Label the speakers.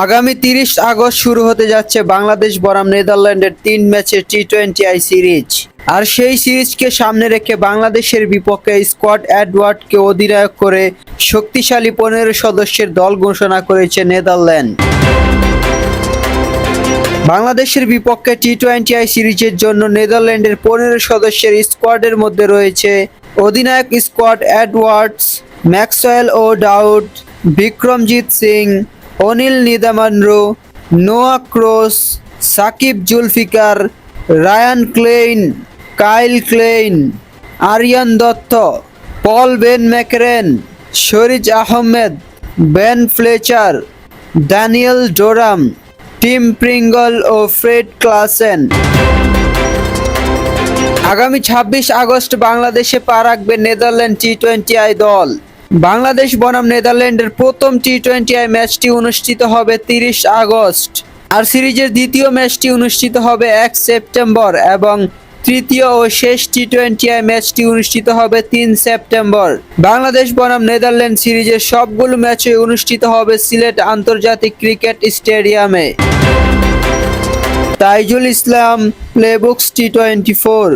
Speaker 1: আগামী তিরিশ আগস্ট শুরু হতে যাচ্ছে বাংলাদেশ বনাম নেদারল্যান্ডের তিন ম্যাচের টি টোয়েন্টি আই সিরিজ। আর সেই সিরিজকে সামনে রেখে বাংলাদেশের বিপক্ষে স্কট অ্যাডওয়ার্ডকে অধিনায়ক করে শক্তিশালী পনেরো সদস্যের দল ঘোষণা করেছে নেদারল্যান্ড। বাংলাদেশের বিপক্ষে টি টোয়েন্টি আই সিরিজের জন্য নেদারল্যান্ডের পনেরো সদস্যের স্কোয়াডের মধ্যে রয়েছে অধিনায়ক স্কোয়াড অ্যাডওয়ার্ডস, ম্যাক্সওয়েল ও Dowd Vikramjit Singh Anil Nidamanuru Noah Croes, Saqib Zulfiqar, Ryan Klein, Kyle Klein, Aryan Dutt, Paul van Meekeren, Shariz Ahmad, Ben Fletcher, Daniel Doram, Tim Pringle ও Fred Klaassen. আগামী ছাব্বিশ August বাংলাদেশে পা রাখবে Netherland T twenty I দল। বাংলাদেশ বনাম নেদারল্যান্ডের প্রথম T twenty ম্যাচটি অনুষ্ঠিত হবে তিরিশ আগস্ট। আর সিরিজের দ্বিতীয় ম্যাচটি অনুষ্ঠিত হবে এক সেপ্টেম্বর এবং তৃতীয় ও শেষ টি টোয়েন্টি ম্যাচটি অনুষ্ঠিত হবে তিন সেপ্টেম্বর। বাংলাদেশ বনাম নেদারল্যান্ড সিরিজের সবগুলো ম্যাচে অনুষ্ঠিত হবে সিলেট আন্তর্জাতিক ক্রিকেট স্টেডিয়ামে। Taijul Islam, playbooks T twenty four